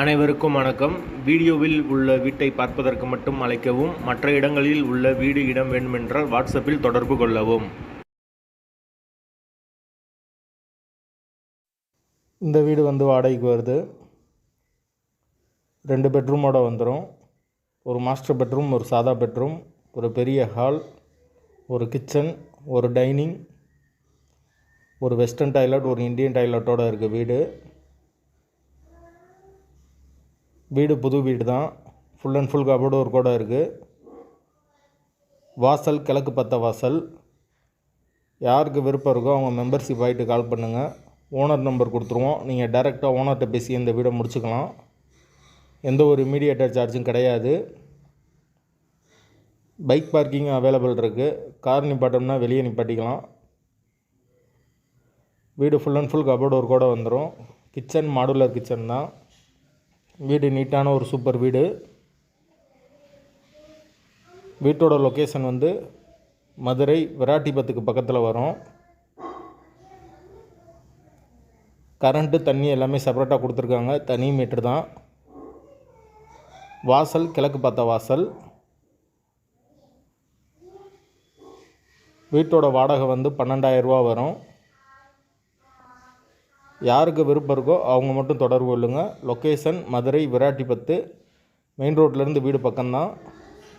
அனைவருக்கும் வணக்கம். வீடியோவில் உள்ள வீட்டை பார்ப்பதற்கு மட்டும் அழைக்கவும் மற்ற இடங்களில் உள்ள வீடு இடம் வேண்டுமென்றால் வாட்ஸ்அப்பில் தொடர்பு கொள்ளவும். இந்த வீடு வந்து வாடகைக்கு வருது. ரெண்டு பெட்ரூமோட வந்துடும் ஒரு மாஸ்டர் பெட்ரூம் ஒரு சாதா பெட்ரூம் ஒரு பெரிய ஹால் ஒரு கிச்சன் ஒரு டைனிங் ஒரு வெஸ்டர்ன் டாய்லெட் ஒரு இந்தியன் டாய்லெட்டோடு இருக்குது வீடு. வீடு புது வீடு தான். ஃபுல் அண்ட் ஃபுல் கபோர்டு ஒரு கூட இருக்குது வாசல் கிழக்கு பத்த வாசல். யாருக்கு விருப்பம் இருக்கோ அவங்க மெம்பர்ஷிப் ஆகிட்டு கால் பண்ணுங்கள் ஓனர் நம்பர் கொடுத்துருவோம். நீங்கள் டேரெக்டாக ஓனர்கிட்ட பேசி இந்த வீடை முடிச்சுக்கலாம். எந்த ஒரு மீடியேட்டர் சார்ஜும் கிடையாது. பைக் பார்க்கிங் அவைலபிள் இருக்குது கார் நிப்பாட்டோம்னா வெளியே நிப்பாட்டிக்கலாம். வீடு ஃபுல் அண்ட் ஃபுல் கபோர்டு ஒரு கூட வந்துடும் கிச்சன் மாடுலர் கிச்சன் தான். வீடு நீட்டான ஒரு சூப்பர் வீடு. வீட்டோட லொக்கேஷன் வந்து மதுரை விராட்டிபத்துக்கு பக்கத்தில் வரும். கரண்ட்டு தண்ணி எல்லாமே செப்பரேட்டாக கொடுத்துருக்காங்க. தனி மீட்ரு தான். வாசல் கிழக்கு பார்த்த வாசல். வீட்டோட வாடகை வந்து பன்னெண்டாயிரரூவா வரும். யாருக்கு விருப்பம் இருக்கோ அவங்க மட்டும் தொடர்பு கொள்ளுங்கள் லொக்கேஷன் மதுரை விராட்டிபத்து மெயின் ரோட்லேருந்து வீடு பக்கம்தான்.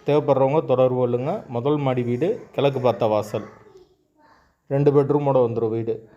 தேவைப்படுறவங்க தொடர்பு கொள்ளுங்கள் முதல் மாடி வீடு கிழக்கு பார்த்த வாசல். ரெண்டு பெட்ரூமோட வந்துடும் வீடு.